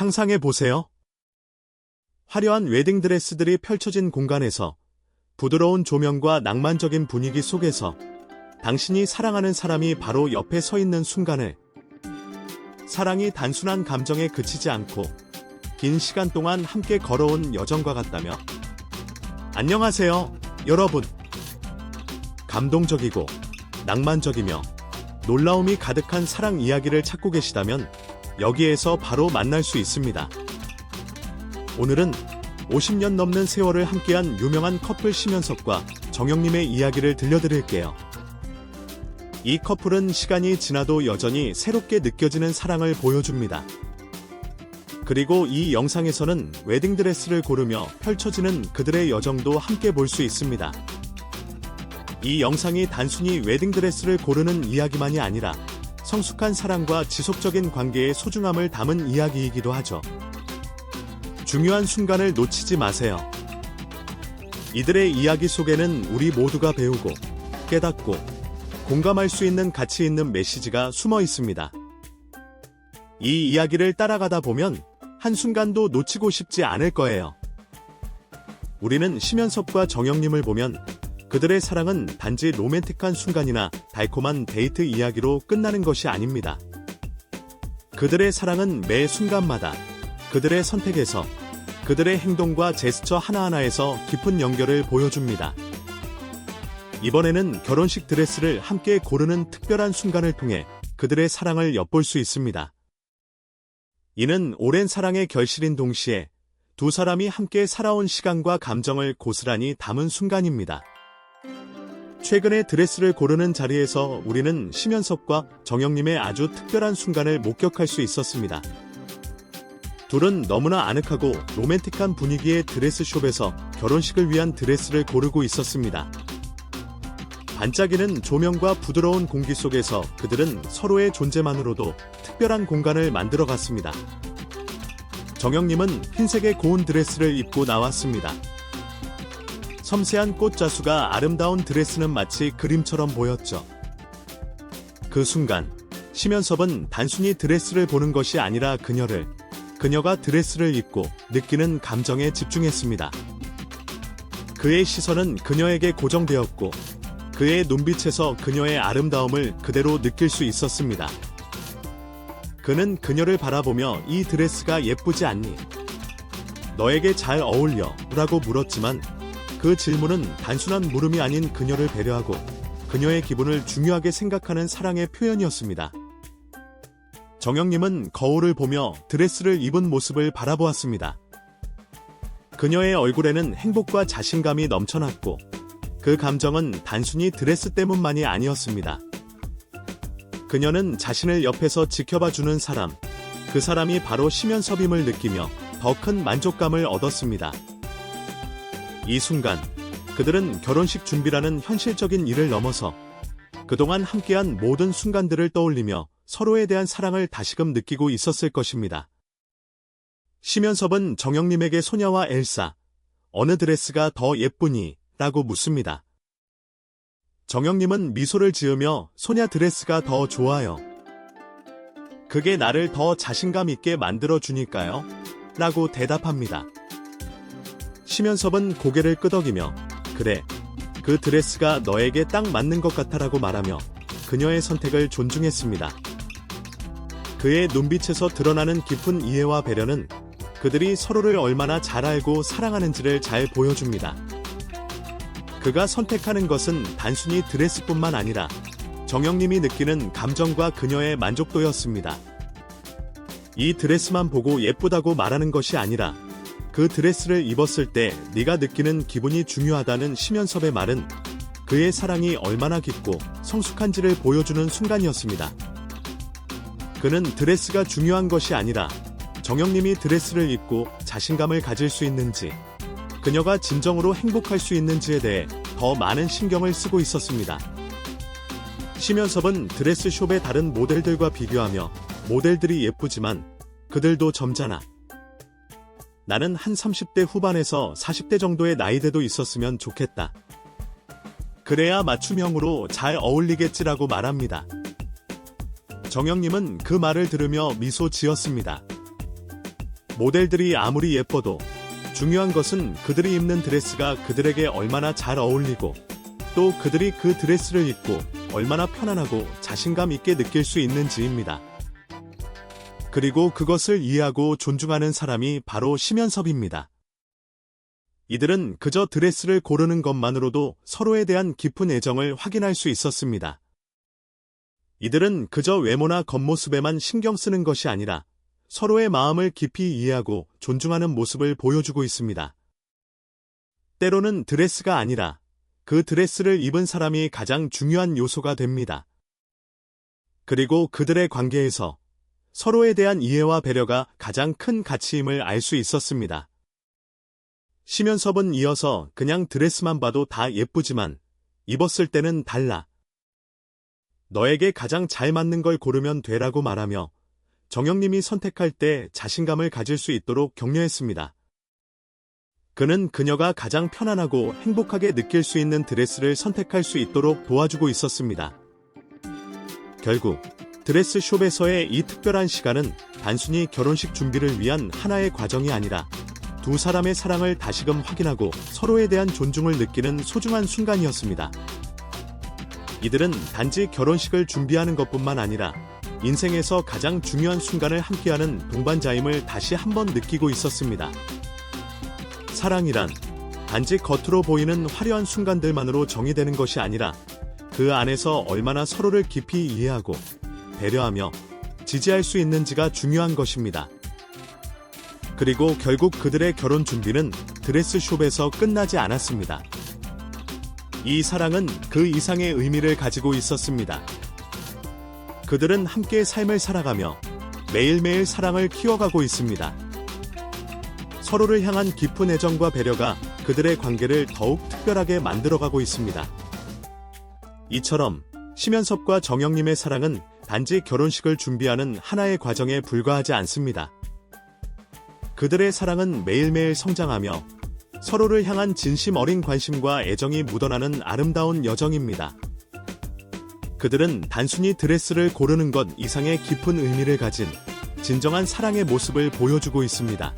상상해 보세요. 화려한 웨딩 드레스들이 펼쳐진 공간에서 부드러운 조명과 낭만적인 분위기 속에서 당신이 사랑하는 사람이 바로 옆에 서 있는 순간을 사랑이 단순한 감정에 그치지 않고 긴 시간 동안 함께 걸어온 여정과 같다며 안녕하세요, 여러분. 감동적이고 낭만적이며 놀라움이 가득한 사랑 이야기를 찾고 계시다면 여기에서 바로 만날 수 있습니다. 오늘은 50년 넘는 세월을 함께한 유명한 커플 심연섭과 정영님의 이야기를 들려드릴게요. 이 커플은 시간이 지나도 여전히 새롭게 느껴지는 사랑을 보여줍니다. 그리고 이 영상에서는 웨딩드레스를 고르며 펼쳐지는 그들의 여정도 함께 볼 수 있습니다. 이 영상이 단순히 웨딩드레스를 고르는 이야기만이 아니라 성숙한 사랑과 지속적인 관계의 소중함을 담은 이야기이기도 하죠. 중요한 순간을 놓치지 마세요. 이들의 이야기 속에는 우리 모두가 배우고 깨닫고 공감할 수 있는 가치 있는 메시지가 숨어 있습니다. 이 이야기를 따라가다 보면 한순간도 놓치고 싶지 않을 거예요. 우리는 심연섭과 정영님을 보면 그들의 사랑은 단지 로맨틱한 순간이나 달콤한 데이트 이야기로 끝나는 것이 아닙니다. 그들의 사랑은 매 순간마다 그들의 선택에서 그들의 행동과 제스처 하나하나에서 깊은 연결을 보여줍니다. 이번에는 결혼식 드레스를 함께 고르는 특별한 순간을 통해 그들의 사랑을 엿볼 수 있습니다. 이는 오랜 사랑의 결실인 동시에 두 사람이 함께 살아온 시간과 감정을 고스란히 담은 순간입니다. 최근에 드레스를 고르는 자리에서 우리는 심연섭과 정영님의 아주 특별한 순간을 목격할 수 있었습니다. 둘은 너무나 아늑하고 로맨틱한 분위기의 드레스숍에서 결혼식을 위한 드레스를 고르고 있었습니다. 반짝이는 조명과 부드러운 공기 속에서 그들은 서로의 존재만으로도 특별한 공간을 만들어 갔습니다. 정영님은 흰색의 고운 드레스를 입고 나왔습니다. 섬세한 꽃자수가 아름다운 드레스는 마치 그림처럼 보였죠. 그 순간, 심연섭은 단순히 드레스를 보는 것이 아니라 그녀를, 그녀가 드레스를 입고 느끼는 감정에 집중했습니다. 그의 시선은 그녀에게 고정되었고, 그의 눈빛에서 그녀의 아름다움을 그대로 느낄 수 있었습니다. 그는 그녀를 바라보며 이 드레스가 예쁘지 않니? 너에게 잘 어울려 라고 물었지만 그 질문은 단순한 물음이 아닌 그녀를 배려하고 그녀의 기분을 중요하게 생각하는 사랑의 표현이었습니다. 정영님은 거울을 보며 드레스를 입은 모습을 바라보았습니다. 그녀의 얼굴에는 행복과 자신감이 넘쳐났고 그 감정은 단순히 드레스 때문만이 아니었습니다. 그녀는 자신을 옆에서 지켜봐주는 사람, 그 사람이 바로 심연섭임을 느끼며 더 큰 만족감을 얻었습니다. 이 순간, 그들은 결혼식 준비라는 현실적인 일을 넘어서 그동안 함께한 모든 순간들을 떠올리며 서로에 대한 사랑을 다시금 느끼고 있었을 것입니다. 심연섭은 정영님에게 소녀와 엘사, 어느 드레스가 더 예쁘니? 라고 묻습니다. 정영님은 미소를 지으며 소냐 드레스가 더 좋아요. 그게 나를 더 자신감 있게 만들어 주니까요. 라고 대답합니다. 심연섭은 고개를 끄덕이며 그래, 그 드레스가 너에게 딱 맞는 것 같아라고 말하며 그녀의 선택을 존중했습니다. 그의 눈빛에서 드러나는 깊은 이해와 배려는 그들이 서로를 얼마나 잘 알고 사랑하는지를 잘 보여줍니다. 그가 선택하는 것은 단순히 드레스뿐만 아니라 정영님이 느끼는 감정과 그녀의 만족도였습니다. 이 드레스만 보고 예쁘다고 말하는 것이 아니라 그 드레스를 입었을 때 네가 느끼는 기분이 중요하다는 심연섭의 말은 그의 사랑이 얼마나 깊고 성숙한지를 보여주는 순간이었습니다. 그는 드레스가 중요한 것이 아니라 정영님이 드레스를 입고 자신감을 가질 수 있는지 그녀가 진정으로 행복할 수 있는지에 대해 더 많은 신경을 쓰고 있었습니다. 심연섭은 드레스숍의 다른 모델들과 비교하며 모델들이 예쁘지만 그들도 점잖아. 나는 한 30대 후반에서 40대 정도의 나이대도 있었으면 좋겠다. 그래야 맞춤형으로 잘 어울리겠지라고 말합니다. 정영님은 그 말을 들으며 미소 지었습니다. 모델들이 아무리 예뻐도 중요한 것은 그들이 입는 드레스가 그들에게 얼마나 잘 어울리고 또 그들이 그 드레스를 입고 얼마나 편안하고 자신감 있게 느낄 수 있는지입니다. 그리고 그것을 이해하고 존중하는 사람이 바로 심연섭입니다. 이들은 그저 드레스를 고르는 것만으로도 서로에 대한 깊은 애정을 확인할 수 있었습니다. 이들은 그저 외모나 겉모습에만 신경 쓰는 것이 아니라 서로의 마음을 깊이 이해하고 존중하는 모습을 보여주고 있습니다. 때로는 드레스가 아니라 그 드레스를 입은 사람이 가장 중요한 요소가 됩니다. 그리고 그들의 관계에서 서로에 대한 이해와 배려가 가장 큰 가치임을 알 수 있었습니다. 심연섭은 이어서 그냥 드레스만 봐도 다 예쁘지만 입었을 때는 달라. 너에게 가장 잘 맞는 걸 고르면 되라고 말하며 정영님이 선택할 때 자신감을 가질 수 있도록 격려했습니다. 그는 그녀가 가장 편안하고 행복하게 느낄 수 있는 드레스를 선택할 수 있도록 도와주고 있었습니다. 결국 드레스숍에서의 이 특별한 시간은 단순히 결혼식 준비를 위한 하나의 과정이 아니라 두 사람의 사랑을 다시금 확인하고 서로에 대한 존중을 느끼는 소중한 순간이었습니다. 이들은 단지 결혼식을 준비하는 것뿐만 아니라 인생에서 가장 중요한 순간을 함께하는 동반자임을 다시 한번 느끼고 있었습니다. 사랑이란 단지 겉으로 보이는 화려한 순간들만으로 정의되는 것이 아니라 그 안에서 얼마나 서로를 깊이 이해하고 배려하며 지지할 수 있는지가 중요한 것입니다. 그리고 결국 그들의 결혼 준비는 드레스숍에서 끝나지 않았습니다. 이 사랑은 그 이상의 의미를 가지고 있었습니다. 그들은 함께 삶을 살아가며 매일매일 사랑을 키워가고 있습니다. 서로를 향한 깊은 애정과 배려가 그들의 관계를 더욱 특별하게 만들어가고 있습니다. 이처럼 심연섭과 정영님의 사랑은 단지 결혼식을 준비하는 하나의 과정에 불과하지 않습니다. 그들의 사랑은 매일매일 성장하며 서로를 향한 진심 어린 관심과 애정이 묻어나는 아름다운 여정입니다. 그들은 단순히 드레스를 고르는 것 이상의 깊은 의미를 가진 진정한 사랑의 모습을 보여주고 있습니다.